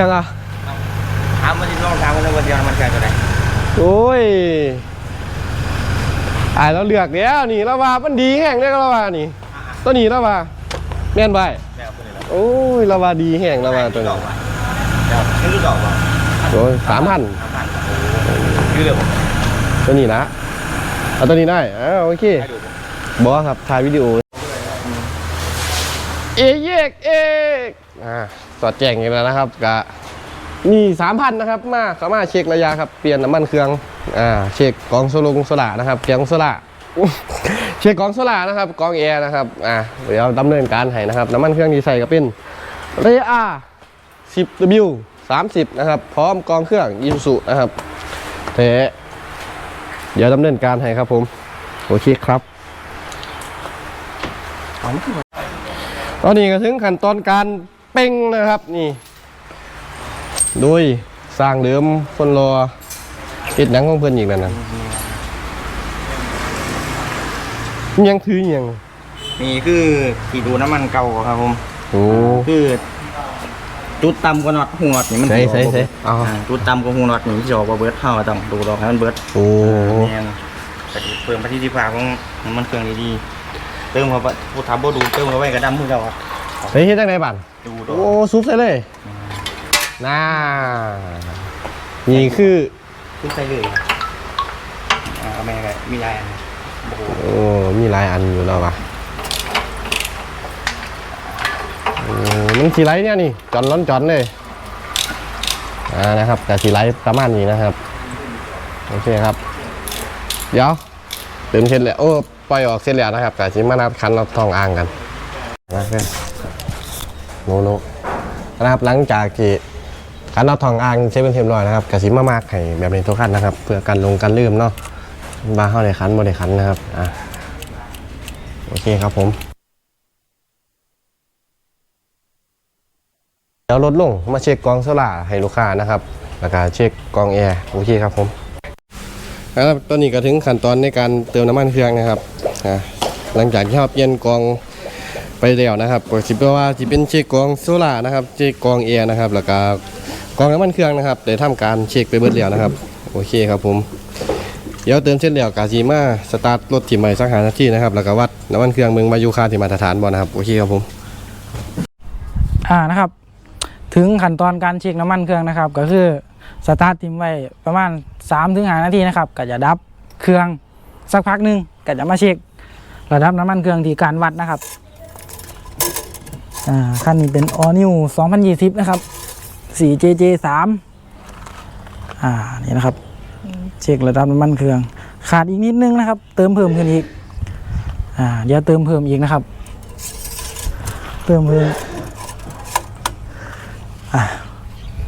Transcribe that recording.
ยังอะถามมันที่ลองถามมันเลยวันเดียวมันแค่จะได้โอ้ยอ่าเราเลือกแล้วนี่เราว่ามันดีแห้งเลยเราว่านี่ตัวนี้เราว่าแม่นไปแล้วคนนี้แล้วโอ้ยเราว่าดีแห้งเราว่าตัวดนี้อกว่ะเดี๋ยวนี่รู้ดอกว่ะโอ้ยสามพันสามพันยืดเร็วตัวนี้นะเอาตัวนี้ได้อ่าโอเคให้ดูบอสครับถ่ายวิดีโอเอกเอกเอก อ่าสอดแจ้งกันแล้วนะครับกะมีสามพันนะครับ มาสามารถเช็คระยะครับ เปลี่ยนน้ำมันเครื่องอ่าเช็คกองโซลงโซล่านะครับเกียงโซล่าเช็คกองโซล่านะครับกองแอร์นะครับอ่าเดี๋ยวดำเนินการให้นะครับน้ำมันเครื่องที่ใส่ก็เป็นเรอา 10W 30นะครับ พร้อมกองเครื่องยูสุนะครับเทเดี๋ยวดำเนินการให้ครับผม โอเคครับตอนนี้ก็ถึงขั้นตอนการ เป้งนะครับนี่โดยสร้างเดิมคนรอติดหนังของเพื่อนอีกแล้วนะยังถืออยังนี่คือที่ดูน้ำมันเก่าครับผมโอ้คือจุดต่ำกว่าน็อตหูน็อตนี่มันใช่ใช่ใช่อ่าอ๋อจุดต่ำกว่าหูน็อตนี่ที่จะออกว่าเบิร์ดเท่าก็ต้องดูดอกให้มันเบิร์ดโอ้เนี่ยแต่เพิ่มประสิทธิภาพของน้ำมันเครื่องดีๆเติมเข้าไปผู้ทับบ่ดูเติมเข้าไปกระดำมือเราอะเฮ้ยเฮ็ดจังไดบันดูดอโอ้กซุปใส่เลยน่านี่คือขึ้นไปเลยครับอ่าเอาแม่ก็มีลายอันโอ้โหโอ้มีหลายอันอยู่แล้ววะโอ้มันสีไรเนี่ยนี่จอนร้อนจอนเลยอ่านะครับแต่สีไรประมาณนี้นะครับโอเคครับ เดี๋ยวเติมเสร็จแล้วโอ้ปล่อยออกเสร็จแล้วนะครับแต่ชิมานัดคันเราทองอ่างกันนะเพื่อน โนโนนะครับหลังจากที่คันเราทองอ่างเช็คเป็นเทียมร้อยนะครับกสิมามากให้แบบนี้ทุกขั้นนะครับ เพื่อกันลงกันลืมเนาะบาเข้าในคันโมในคันนะครับอะโอเคครับผมเดี๋ยวลดลงมาเช็คกองโซล่าให้ลูกค้านะครับแล้วก็เช็คกองแอร์โอเคครับผมครับตอนนี้ก็ถึงขั้นตอนในการเติมน้ำมันเครื่องนะครับอ่าหลังจากที่เราเปลี่ยนกอง ไปแล้วนะครับก็สิเป็นว่าสิเป็นเช็คกองโซล่านะครับเช็คกองแอร์นะครับแล้วก็กองน้ำมันเครื่องนะครับได้ทำการเช็คไปเบิดแล้วนะครับโอเคครับผมเดี๋ยวเติมเสร็จแล้วกาซีมาสตาร์ทรถถิ่มใหม่สักหานาทีนะครับแล้วก็วัดน้ำมันเครื่องเมืองมายูคาที่มาตรฐานบ่นะครับโอเคครับผมอ่านะครับ ถึงขั้นตอนการเช็คน้ำมันเครื่องนะครับ ก็คือสตาร์ททิ้งไว้ประมาณ3-5ถึงหนาทีนะครับก็จะดับเครื่องสักพักหนึ่งก็จะมาเช็คระดับน้ำมันเครื่องที่การวัดนะครับ อ่าคันนี้เป็น All New 2020 นะครับ 4JJ3 อ่า นี่นะครับ เช็คระดับน้ำมันเครื่อง ขาดอีกนิดนึงนะครับ เติมเพิ่มขึ้นอีก อ่า เดี๋ยวเติมเพิ่มอีกนะครับ เติมเพิ่ม อ่า